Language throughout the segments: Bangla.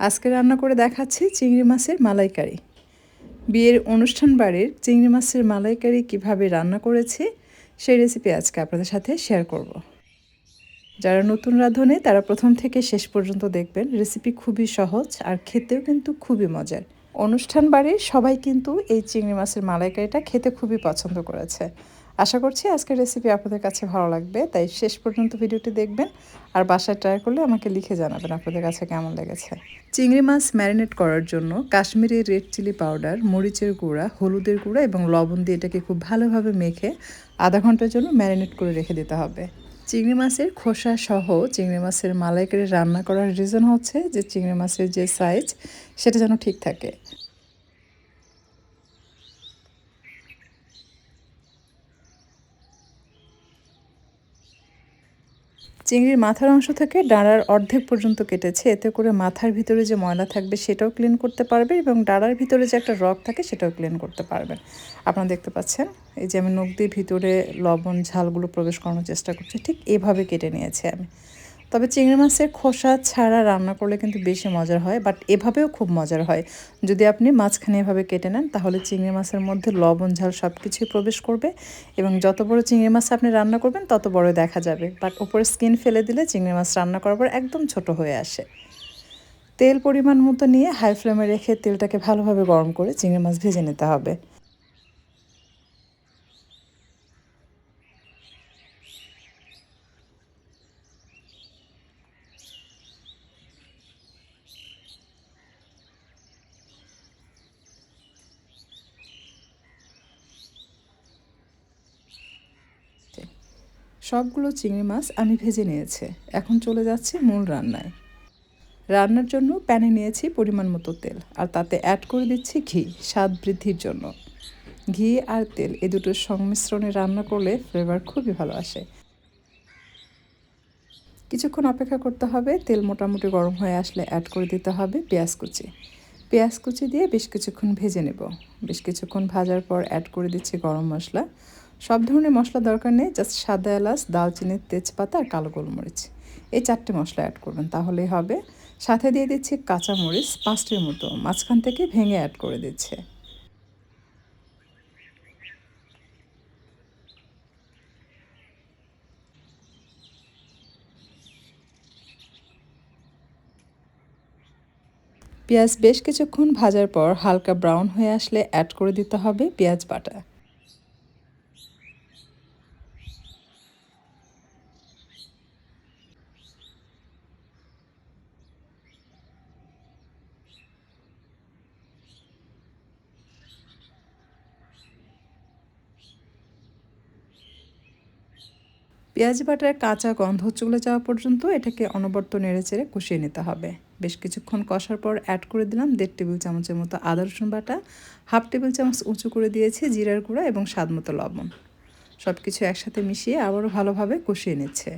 আজকে রান্না করে দেখাচ্ছি চিংড়ি মাছের মালাইকারি। বিয়ের অনুষ্ঠান বাড়ির চিংড়ি মাছের মালাইকারি কীভাবে রান্না করেছি, সেই রেসিপি আজকে আপনাদের সাথে শেয়ার করব। যারা নতুন রাঁধুনে, তারা প্রথম থেকে শেষ পর্যন্ত দেখবেন রেসিপি খুবই সহজ আর খেতেও কিন্তু খুবই মজার। অনুষ্ঠান বাড়ির সবাই কিন্তু এই চিংড়ি মাছের মালাইকারিটা খেতে খুবই পছন্দ করেছে। আশা করছি আজকের রেসিপি আপনাদের কাছে ভালো লাগবে, তাই শেষ পর্যন্ত ভিডিওটি দেখবেন আর বাসায় ট্রাই করলে আমাকে লিখে জানাবেন আপনাদের কাছে কেমন লেগেছে। চিংড়ি মাছ ম্যারিনেট করার জন্য কাশ্মীরি রেড চিলি পাউডার মরিচের গুঁড়া, হলুদের গুঁড়া এবং লবণ দিয়ে এটাকে খুব ভালোভাবে মেখে আধা ঘণ্টার জন্য ম্যারিনেট করে রেখে দিতে হবে। চিংড়ি মাছের খোসা সহ চিংড়ি মাছের মালাইকারি রান্না করার রিজন হচ্ছে যে চিংড়ি মাছের যে সাইজ সেটা যেন ঠিক থাকে। চিংড়ির মাথার অংশ থেকে ডাঁড়ার অর্ধেক পর্যন্ত কেটেছে। এতে করে মাথার ভিতরে যে ময়লা থাকবে সেটাও ক্লিন করতে পারবে এবং ডাঁড়ার ভিতরে যে একটা রক থাকে সেটাও ক্লিন করতে পারবেন আপনারা দেখতে পাচ্ছেন, এই যে আমি নখ দিয়ে ভিতরে লবণ, ঝালগুলো প্রবেশ করানোর চেষ্টা করছি, ঠিক এভাবে কেটে নিয়েছি আমি। তবে চিংড়ি মাছের খোসা ছাড়া রান্না করলে কিন্তু বেশি মজার হয় বাট এভাবেও খুব মজার হয়। যদি আপনি মাঝখানে এভাবে কেটে নেন, তাহলে চিংড়ি মাছের মধ্যে লবণ, ঝাল সব কিছুই প্রবেশ করবে এবং যত বড় চিংড়ি মাছ আপনি রান্না করবেন, তত বড় দেখা যাবে। বাট উপরে স্কিন ফেলে দিলে চিংড়ি মাছ রান্না করার পর একদম ছোট হয়ে আসে। তেল পরিমাণ মতো নিয়ে হাই ফ্লেমে রেখে তেলটাকে ভালোভাবে গরম করে চিংড়ি মাছ ভেজে নিতে হবে। সবগুলো চিংড়ি মাছ আমি ভেজে নিয়েছি। এখন চলে যাচ্ছে মূল রান্নায়। রান্নার জন্য প্যানে নিয়েছি পরিমাণ মতো তেল, আর তাতে অ্যাড করে দিচ্ছি ঘি, স্বাদ বৃদ্ধির জন্য। ঘি আর তেল এ দুটোর সংমিশ্রণে রান্না করলে ফ্লেভার খুবই ভালো আসে। কিছুক্ষণ অপেক্ষা করতে হবে, তেল মোটামুটি গরম হয়ে আসলে অ্যাড করে দিতে হবে পেঁয়াজ কুচি। পেঁয়াজ কুচি দিয়ে বেশ কিছুক্ষণ ভেজে নেব। বেশ কিছুক্ষণ ভাজার পর অ্যাড করে দিচ্ছি গরম মশলা। সব ধরনের মশলা দরকার নেই জাস্ট সাদা এলাচ দালচিনির তেজপাতা আর কালো গোলমরিচ। এই চারটে মশলা অ্যাড করবেন। তাহলেই হবে, সাথে দিয়ে দিচ্ছি কাঁচামরিচ, পাঁচটির মতো। মাঝখান থেকে ভেঙে অ্যাড করে দিচ্ছে। পেঁয়াজ বেশ কিছুক্ষণ ভাজার পর হালকা ব্রাউন হয়ে আসলে অ্যাড করে দিতে হবে পেঁয়াজ বাটা। পেঁয়াজ বাটার কাঁচা গন্ধ চলে যাওয়া পর্যন্ত এটাকে অনবর্ত নেড়ে চেড়ে কষিয়ে নিতে হবে। বেশ কিছুক্ষণ কষার পর অ্যাড করে দিলাম দেড় টেবিল চামচের মতো আদা রসুন বাটা, হাফ টেবিল চামচ উঁচু করে দিয়েছি জিরার গুঁড়া এবং স্বাদ মতো লবণ। সব কিছু একসাথে মিশিয়ে আবারও ভালোভাবে কষিয়ে নিচ্ছে।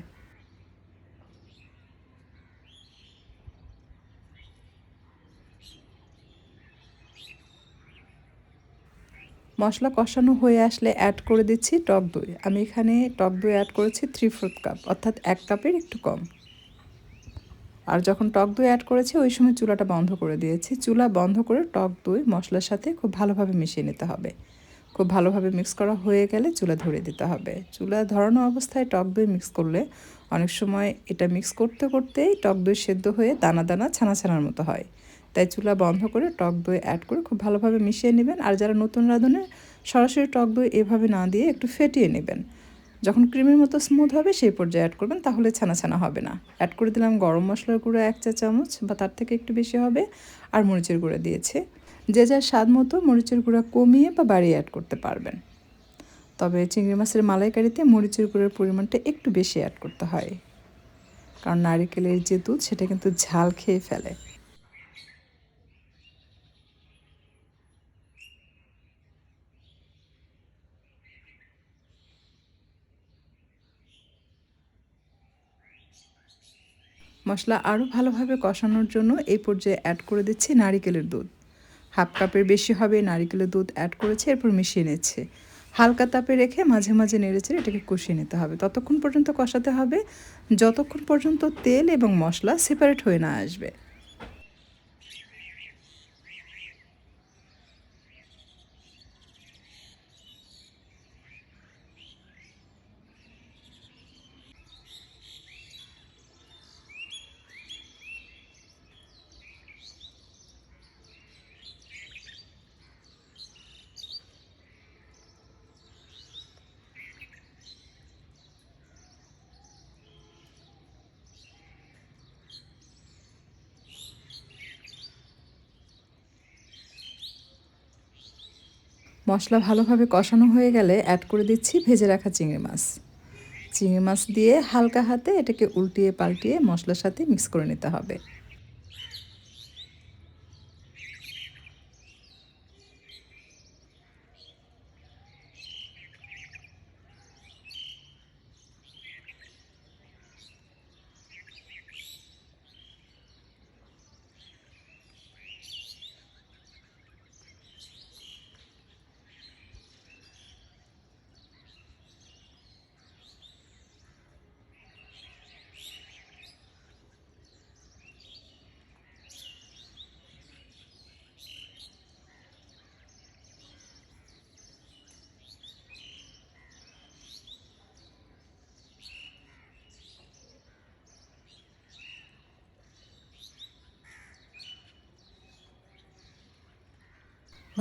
মশলা কষানো হয়ে আসলে অ্যাড করে দিচ্ছি টক দই। আমি এখানে টক দই অ্যাড করেছি থ্রি ফোর্থ কাপ অর্থাৎ এক কাপের একটু কম। আর যখন টক দই অ্যাড করেছি, ওই সময় চুলাটা বন্ধ করে দিয়েছি। চুলা বন্ধ করে টক দই মশলার সাথে খুব ভালোভাবে মিশিয়ে নিতে হবে। খুব ভালোভাবে মিক্স করা হয়ে গেলে চুলা ধরে দিতে হবে। চুলা ধরানো অবস্থায় টক দই মিক্স করলে অনেক সময় এটা মিক্স করতে করতেই টক দই সেদ্ধ হয়ে দানা দানা ছানা ছানার মতো হয়। তাই চুলা বন্ধ করে টক দই অ্যাড করে খুব ভালোভাবে মিশিয়ে নেবেন। আর যারা নতুন রাঁধুনে, সরাসরি টক দই এভাবে না দিয়ে একটু ফেটিয়ে নেবেন। যখন ক্রিমের মতো স্মুথ হবে, সেই পর্যায়ে অ্যাড করবেন, তাহলে ছানা ছানা হবে না। অ্যাড করে দিলাম গরম মশলার গুঁড়ো এক চা চামচ বা তার থেকে একটু বেশি হবে। আর মরিচের গুঁড়ো দিয়েছে। যে যার স্বাদ মতো মরিচের গুঁড়া কমিয়ে বা বাড়িয়ে অ্যাড করতে পারবেন। তবে চিংড়ি মাছের মালাইকারিতে মরিচের গুঁড়োর পরিমাণটা একটু বেশি অ্যাড করতে হয়। কারণ নারিকেলের যে দুধ, সেটা কিন্তু ঝাল খেয়ে ফেলে। মশলা আরও ভালোভাবে কষানোর জন্য এই পর্যায়ে অ্যাড করে দিচ্ছি নারিকেলের দুধ। হাফ কাপের বেশি হবে, নারিকেলের দুধ অ্যাড করেছে, এরপর মিশিয়ে নিচ্ছে। হালকা তাপে রেখে মাঝে মাঝে নেড়েচেড়ে এটাকে কষিয়ে নিতে হবে। ততক্ষণ পর্যন্ত কষাতে হবে, যতক্ষণ পর্যন্ত তেল এবং মশলা সেপারেট হয়ে না আসবে। মশলা ভালোভাবে কষানো হয়ে গেলে অ্যাড করে দিচ্ছি ভেজে রাখা চিংড়ি মাছ। চিংড়ি মাছ দিয়ে হালকা হাতে এটাকে উল্টিয়ে পাল্টিয়ে মশলার সাথে মিক্স করে নিতে হবে।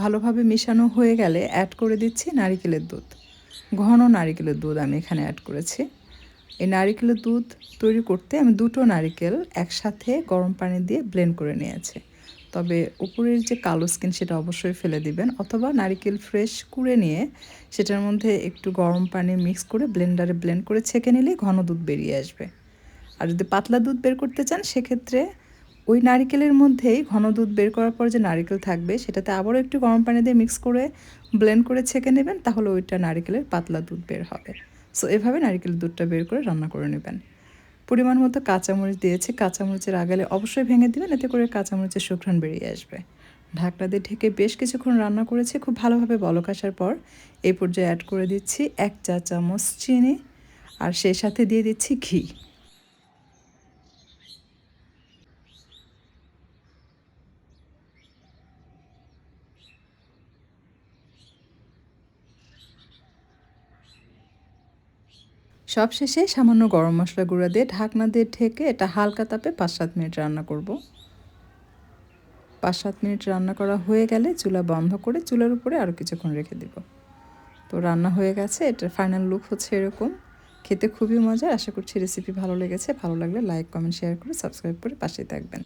ভালোভাবে মেশানো হয়ে গেলে অ্যাড করে দিচ্ছি নারিকেলের দুধ। ঘন নারিকেলের দুধ আমি এখানে অ্যাড করেছি। এই নারিকেলের দুধ তৈরি করতে আমি দুটো নারিকেল একসাথে গরম পানি দিয়ে ব্লেন্ড করে নিয়েছি। তবে উপরের যে কালো স্কিন সেটা অবশ্যই ফেলে দিবেন অথবা নারিকেল ফ্রেশ কুড়ে নিয়ে সেটার মধ্যে একটু গরম পানি মিক্স করে ব্লেন্ডারে ব্লেন্ড করে ছেঁকে নিলেই ঘন দুধ বেরিয়ে আসবে। আর যদি পাতলা দুধ বের করতে চান, সেক্ষেত্রে ওই নারিকেলের মধ্যেই ঘন দুধ বের করার পর যে নারিকেল থাকবে, সেটাতে আবারও একটু গরম পানি দিয়ে মিক্স করে ব্লেন্ড করে ছেঁকে নেবেন, তাহলে ওইটা নারিকেলের পাতলা দুধ বের হবে। সো এভাবে নারিকেলের দুধটা বের করে রান্না করে নেবেন। পরিমাণ মতো কাঁচামরিচ দিয়েছি, কাঁচামরিচের আগালে অবশ্যই ভেঙে দেবেন, এতে করে কাঁচামরিচের শুকরান বেরিয়ে আসবে। ঢাকনা দিয়ে ঢেকে বেশ কিছুক্ষণ রান্না করেছি, খুব ভালোভাবে বলক আসার পর এই পর্যায়ে অ্যাড করে দিচ্ছি এক চা চামচ চিনি, আর সেই সাথে দিয়ে দিচ্ছি ঘি। সবশেষে সামান্য গরম মশলা গুঁড়া দিয়ে ঢাকনা দিয়ে ঢেকে এটা হালকা তাপে পাঁচ সাত মিনিট রান্না করব। পাঁচ সাত মিনিট রান্না করা হয়ে গেলে চুলা বন্ধ করে চুলার উপরে আরও কিছুক্ষণ রেখে দিব। তো রান্না হয়ে গেছে, এটার ফাইনাল লুক হচ্ছে এরকম। খেতে খুবই মজার, আশা করছি রেসিপি ভালো লেগেছে। ভালো লাগলে লাইক কমেন্ট শেয়ার করে সাবস্ক্রাইব করে পাশেই থাকবেন।